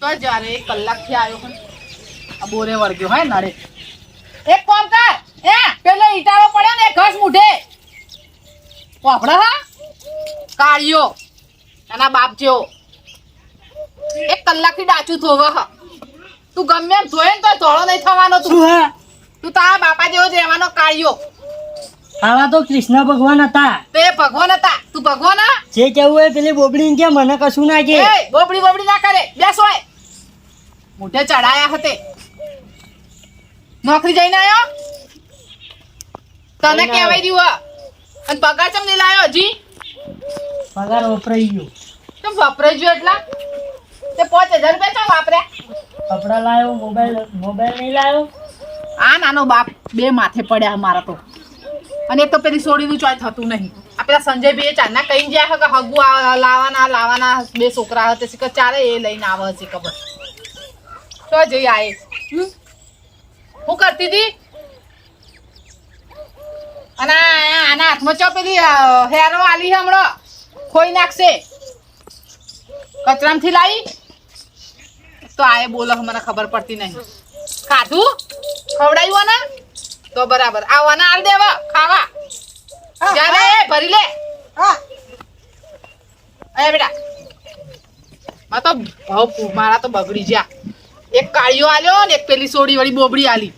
તો જ્યારે એક કલાકથી આવ્યો આ બોરે વળગ્યો હે નડે. એક કામ કર. એ પેલો ઈટાળો પડ્યો ને ઘસ મૂઢે. વાપડે હા? કાળિયો એના બાપ જેવો. એક ડાચું ધોવે હ. તું ગમે એમ ધોય ને તો ધોળો નહીં થવાનો તું. હા? તું તારા બાપા જેવો જ રહેવાનો કાળિયો આવા તો કૃષ્ણ ભગવાન હતા. તે ભગવાન હતા. તું ભગવાન જે કેવું હોય પેલી બોબડી કે મને કશું ના કે. બોબડી બોબડી ના કરે. બેસ મોઢે ચડાયા હતે. નોકરી જઈને આવ્યો તને કહેવાય રહ્યું અને પગાર ચમ નહીં લાયો હજી? પગાર વપરાઈ ગયો. તો વપરાઈ ગયો એટલા? તે પાંચ હજાર રૂપિયા ચમ વાપર્યા? કપડા લાવ્યો મોબાઈલ મોબાઈલ નહીં લાવ્યો આ નાનો બાપ બે માથે પડ્યા મારા તો. અને એક તો પેલી સોડીનું ચોય થતું નહીં. આ પેલા સંજય ભાઈ ચારના કઈ જાય હે હગુ લાવાના લાવવાના લાવવાના બે છોકરા હતા શીખર ચારે એ લઈને આવે છે ખબર. તો જઈ હમ? હું કરતી હતી? અને આના હાથમાં ચો પેલી હેરો આલી હમણાં? ખોઈ નાખશે. કચરામથી લાવી? તો આ બોલો મને ખબર પડતી નહીં. ખાધું? ખવડાયું ને તો બરાબર. આવવાના આલ દેવા. ખાવા. જા ભરી લે. હા. અરે બેટા. મારા તો ભાવ મારા તો બગડી જ્યા એક કાળિયો આલ્યો ને એક પેલી સોડી વાળી બોબડી આલી.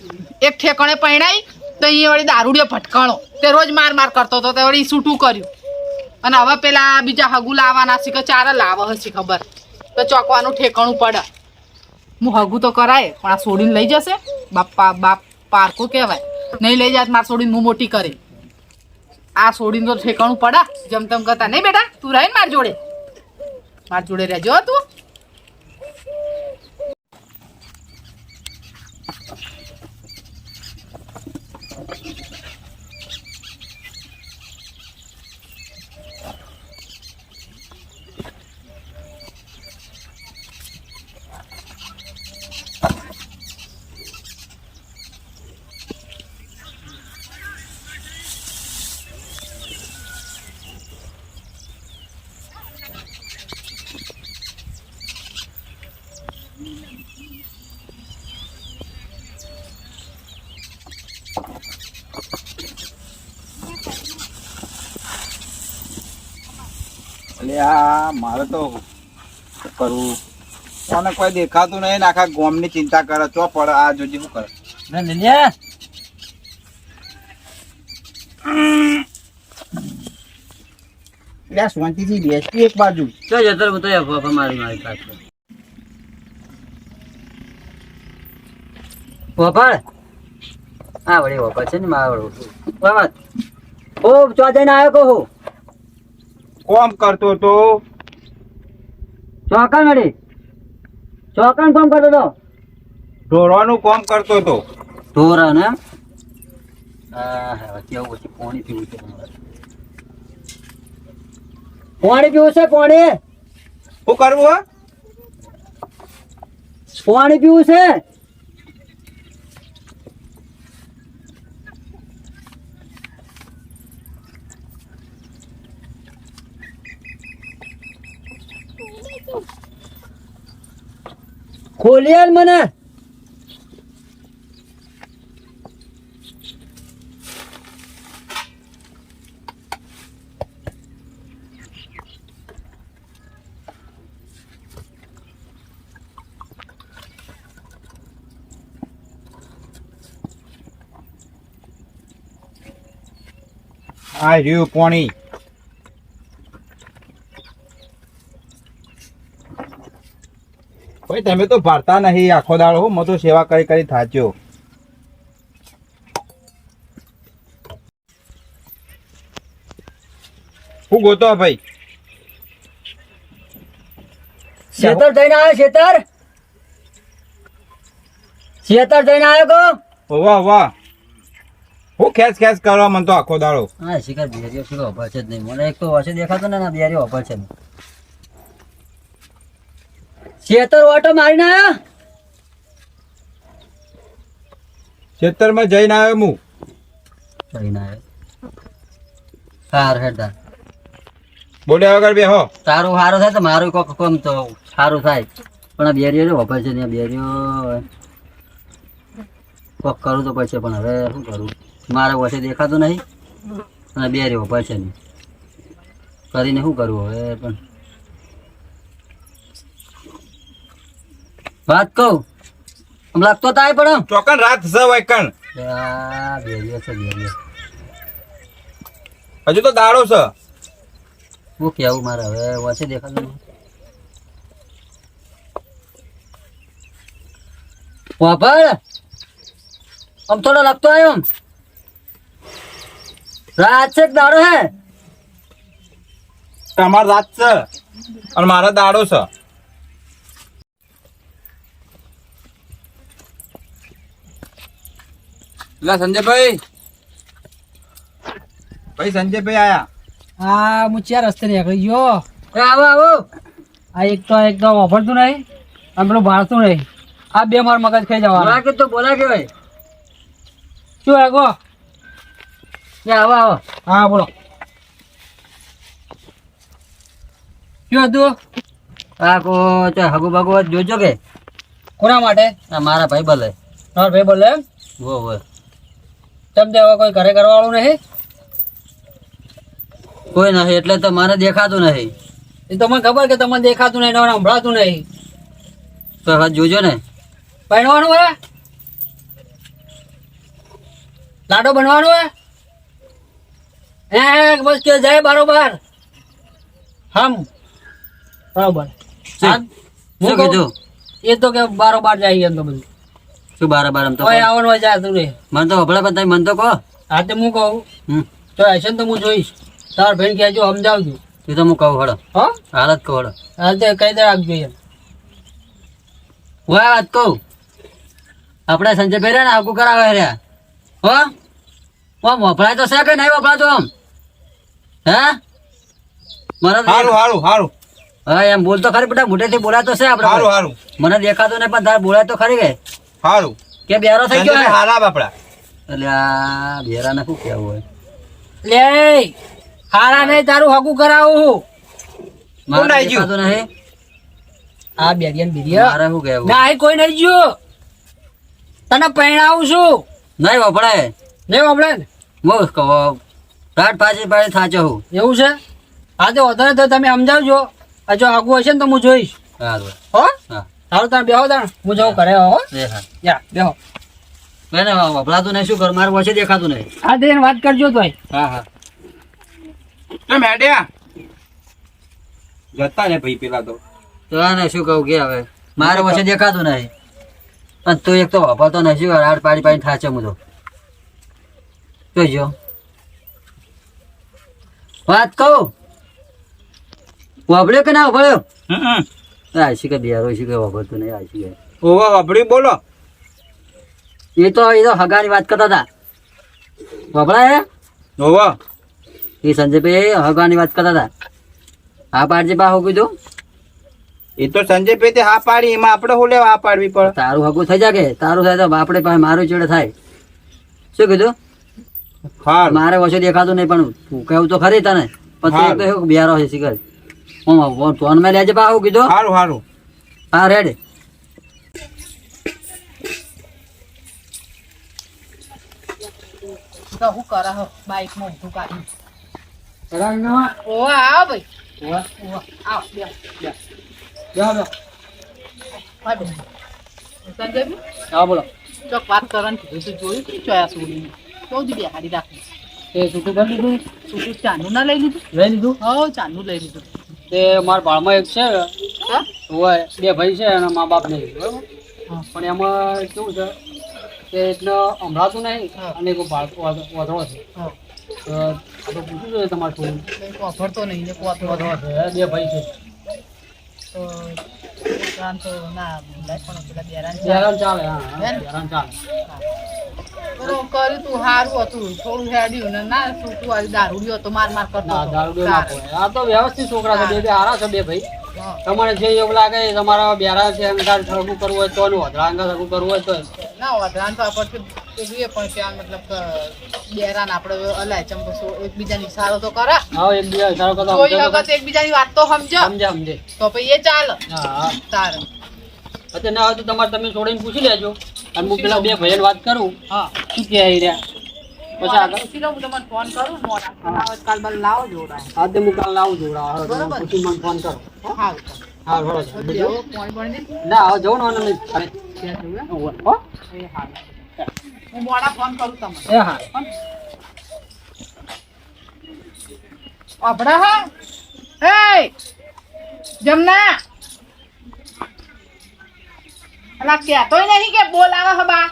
એક ઠેકાણે પૈણાઈ તો અહીંયા વળી દારૂડિયો ભટકાણો. તે રોજ માર માર કરતો હતો, તે વળી છૂટું કર્યું. અને હવે પેલા બીજા હગુ લાવવાના છે કે ચાર લાવે હશે ખબર. તો ચોકવાનું ઠેકાણું પડે. હું હગુ તો કરાય, પણ આ સોડીને લઈ જશે. બાપા, બાપ પારકું કહેવાય. નહીં લઈ જાય માર સોડીને હું મોટી કરે. આ સોડીને તો ઠેકાણું પડા. જમતમ કરતા. નહીં બેટા, તું રહે ને માર જોડે. માર જોડે રહેજો તું. આ મારે તો કરવું. કોને કોઈ દેખાતું નહીં ને આખા ગોમની ચિંતા કરે. ચો પડે આ જોજે શું કરે? ના નંદ્યા એટલે શાંતિથી બેસતી એક બાજુ. ચો જતર હું તો મારી મારી પાસે ફોફળ હા વળી ફોફળ છે ને મારા વળું. ઓ ચો જઈને આવ્યો કહું? કોમ કરતો તો? ચોકન વળી. ચોકન કોમ કરતો તો? ઢોરવાનું કોમ કરતો તો? ઢોરા ને હા હા કેવું પછી? પાણી પીવું છે. પાણી પીવું છે પાણી? શું કરવું હે? પાણી પીવું છે? ખોલી આલ મને. આ રહ્યું પોણી. ભાઈ તમે તો ભરતા નહીં આખો દાડો હું. તો સેવા કરી કરી થાચ્યો. હું ગોતો ભાઈ. શેતર થઈને આવ્યો શેતર? શેતર થઈને આવ્યો કો? વાહ વાહ હું ખેંચ ખેંચ કરવા મન તો આખો દાડો. હા શિકાર બિહારી શિકાર છે જ નહીં. મને એક તો વચ્ચે દેખાતો ને ના બિહારીઓ અભાર છે નહીં. શેતર ઓટો મારીને આવ્યો ખેતરમાં જઈને આવ્યો હું. જઈને આવ્યો સાર હેડતા બોલ્યા વગર બે હો. તારું સારું થાય તો મારું કોક કોમ તો સારું થાય. પણ આ બેરીઓ જો વપરાય છે ત્યાં આ બેરીઓ કોક કરું તો પડશે પણ હવે શું કરું? મારે વચ્ચે દેખાતું નહીં. અને બેરી વપરાય છે નહીં. કરીને શું કરવું હવે પણ? વાત કહું? આમ લાગતો તાય પણ ચોકન રાત છે બેરીઓ હજુ તો દાડો છે. હું કેવું મારે હવે? વચ્ચે દેખાતું વાપર આમ થોડો લાગતો આવ્યો રાત છે દાડો હે? તમાર રાત છે. અને મારા દાડો છે. લા સંજયભાઈ. ભાઈ સંજયભાઈ આયા. હા હું ચાર રસ્તે નીકળી ગયો. આવો આવો. આ એક તો એકદમ વાપરતું નહીં અને પેલું ભાળતું નહીં. આ બે માર મગજ ખાઈ જવા કે તો બોલા કે ભાઈ શું આગો આવો આવો. હા બોલો. શું હતું? આ કો હગુ બગુ જોજો કે. કોના માટે? મારા ભાઈ ભલે તમારા ભાઈ બોલે એમ? વો વો તેમ તે હવે કોઈ ઘરે કરવાવાળું નહીં? કોઈ નહીં એટલે તો મને દેખાતું નહીં. એ તો મને ખબર કે તમને દેખાતું નહીં ને સંભળાતું નહીં. તો હવે જોજો ને. પહેણવાનું હે? લાડો બનવાનો હે? હે બસ કે જાય બારોબાર. હમ. બરોબર? હું કીધું? એ તો કે બારોબાર જાય એમ તો બધું. શું બાર બાર તો ઓય આવન હોય તું રે. મન તો હબળા પણ તમે મન તો કહો. હા તો હું કહું? હમ. તો હશે તો હું જોઈશ. તાર ભાઈ કહેજો સમજાવજો. એ તો હું કહું હળો. હા? હાલત કહું હળો. હાલ તો કઈ દે રાખજો એમ હું વાત કહું? આપણે સંજય ભાઈ ને આગું કરાવે રહ્યા. હો? આમ વપરાય તો છે કે નહીં વપરાતો આમ? હે? મને તો- હારું હારું હારું. હા એમ બોલતો ખરી બેટા મોટેથી બોલાતો છે આપણે હારું. મને દેખાતો નહીં પણ તારે બોલાય તો ખરી કે. હારું. કે બેરો થઈ ગયો હારા બાપડા. એટલે આ બેરાને શું કેવું હોય? લે હારા નહીં તારું હગું કરાવું કોણ આઈ ગયું? નહીં. આ બેરિયન બિરિયા મારે શું કેવું ના કોઈ નહીં ગયું. તને પહેણાવું છું. નહીં વપરાય. નહીં વાપરે ને? હું કહો રાત પાછી પાછી થાચો હું. એવું છે? હા તો વધારે તો તમે સમજાવજો. આ જો આગું હશે ને તો હું જોઈશ. હા હો? હા. સારું તાણ બેહો તાણ. હું જાઉં ઘરે હો યા બેહો. બેને વપરાતું નહીં શું કર મારું વચ્ચે દેખાતું નહીં? હા તે વાત કરજો તોય. હા હા. તો મેડ્યા. જતા ને ભાઈ પેલા તો. તો આને શું કહું કે હવે? મારે વચ્ચે દેખાતું નહીં. અને તું એક તો વપરાતો નહીં શું હાડ પાડી પાડી થાચે હું તો જોઈજો વાત કહું? વભળ્યો કે ના વપડ્યો હમ. આ શીખે બિહારો કે વપરતું નહીં આશી કે ઓવા વાપડી બોલો. એ તો એ તો હગાની વાત કરતા હતા. વપરાય હે? ઓવા એ સંજયભાઈ હગાની વાત કરતા હતા. હા પાડજે બા હું કીધું. એ તો સંજયભાઈ તે હા પાડી એમાં આપણે હું લેવા હા પાડવી પડે? તારું હગું થઈ જાગે તારું થાય તો આપણે પાસે મારું ચેડે થાય. શું કીધું? હા મારે વચ્ચે દેખાતું નહીં પણ તું કેવું તો ખરી તને. પણ તું બિહારો છે શીખર. હું ફોનમાં લેજે બા હું કીધું? સારું હારું. હા રેડ. તો હું કરે હો બાઈકમાં ઊભું કાઢી. ઓ આવ ભાઈ. ઓ આવ. બે. બે. હા બેન સંજયભાઈ હા બોલો. ચોક વાત કરવાની કીધું તું જોયું કે ચોયા સોડીને ચૌદ બેહાડી રાખી. તે છૂટું કરી દીધું? શું ચાનું ના લઈ લીધું? લઈ લીધું? હો ચાનું લઈ લીધું. તે મારા ભાળમાં એક છે. હા? હોય. બે ભાઈ છે અને મા બાપ નહીં. પણ એમાં કેવું છે કે એટલે સંભળાતું નહીં અને એક વધરો છે. હા. તો આ તો પૂછ્યું છે તમારે થોડું વાપરતો નહીં વધરો છે. બે ભાઈ છે. તો ના પણ ચાલે. હા ચાલે. કર્યું તું સારું હતું. થોડું હેડ્યું ને ના આવી દારૂડિયો તો માર માર કરતો ના હતો. દારૂ ના તારે. પોહાય. આ તો વ્યવસ્થિત છોકરા છે બે બે હારા છે બે ભાઈ. તમારે જે યોગ લાગે તમારા બેરા છે એમ સરખું કરવું હોય તો એનું વધરા અંગા સરખું કરવું હોય તો ના વધારાનું તો આપણથી જોઈએ પણ ત્યાં મતલબ બેરાન આપણે અલાય ચમ કશું એકબીજાની સારો તો કરા. હા એક બીજા ઇશારો કરતા કોઈ વખત એકબીજાની વાત તો સમજો. સમજે સમજે. તો પછી એ ચાલે. હા હા. તારે. અત્યારે ના હોય તો તમારે તમે છોડીને પૂછી લેજો. અને હું પેલા બે ભાઈને વાત કરું હા. શું કહે રહ્યા? પછી આગળ? હું તમને ફોન કરું કાલ બાલ લાવો જોડા હા તે હું કાલ લાવું મને ફોન કરો. હા? હા. બરોબર. ના હવે જવું ને. હો? મોડા ફોન કરું તમને. એ હા? અભડા હા? એ! જમના? અલા કહેતોય નહીં કે બોલાવે હબા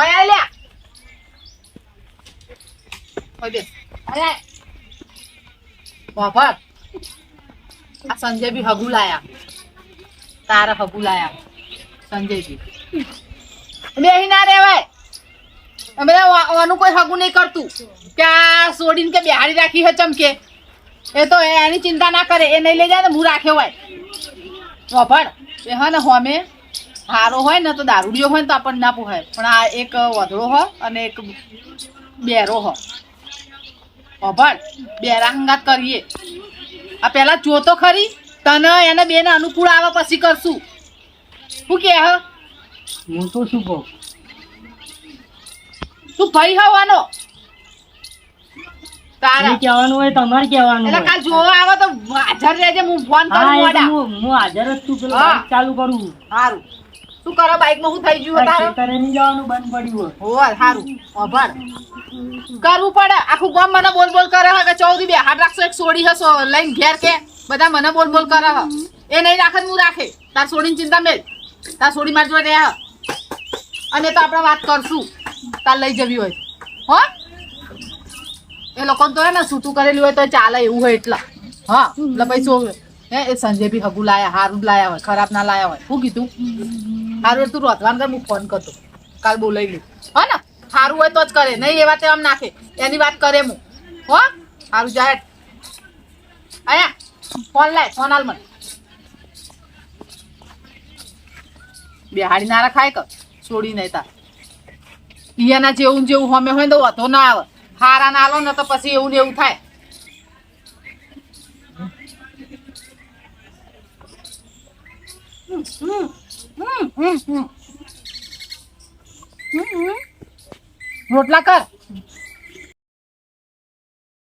ઓય બે. આ સંજય બી હગુ લાયા. તારા હગુ લાયા. સંજયજી બેહી ના રેવાય અમે આનું કોઈ હગુ નહીં કરતું. કે આ સોડીને કે બિહારી રાખી હે ચમકે. એ તો એ- એની ચિંતા ના કરે એ નહીં લઈ જાય ને હું રાખ્યો હોય. વફળ એ હા ને હોમે હારો હોય ને તો દારૂડિયો હોય ને તો આપણને ના પોહાય પણ આ એક વધળો હો અને એક બેરો હો. વફળ બેરા હંગાત કરીએ. આ પહેલાં જોતો ખરી તને એને બેને અનુકૂળ આવે પછી કરશું. શું કે હ? હું તો શું કહું? તું ભાઈ હવાનો? તારા. કહેવાનું હોય તમારે કહેવાનું એટલે કાલ જોવા આવે તો હાજર રહેજે હું ફોન કરું મોડા. હું હું હાજર જ છું પેલું ચાલુ કરું. સારું શું કરો બાઈકમાં શું થઈ ગયું તારે? ખેતરે નહીં જવાનું બંધ પડ્યું હોય. હોવા સારું આભાર કરવું પડે. આખું ગામ મને બોલ બોલ કરે હે કે ચૌધી બે હાથ રાખશો એક સોડી હશો લઈને ઘેર કે. બધા મને બોલ બોલ કરે હે. એ નહીં રાખે હું રાખે. તાર સોડીની ચિંતા મેલ. તાર સોડી માર જોડે રહે અને તો આપણે વાત કરશું. તાર લઈ જવી હોય. હો? એ લોકોને તો ને છૂટું કરેલું હોય તો ચાલે એવું હોય એટલા. હા, એટલે પછી હે, એ સંજય બી હગું લાયા, હારું લાયા હોય, ખરાબ ના લાયા હોય. શું કીધું? હારું તું રોતવાનું કર, હું ફોન કરતો કાલ બોલાવી લઉં. હો ને સારું હોય તો જ કરે, નહીં એવા આમ નાખે. એની વાત કરે હું. હો સારું જાહેર અહીંયા ફોન લાય ફોન હાલ મને. બેહાડી ના રખાય કર છોડી નહીં તાર. ઈયાના જેવું જેવું હમે હોય તો વધો ના આવે. હારા ના આલો ને તો પછી એવું ને એવું થાય. રોટલા કર.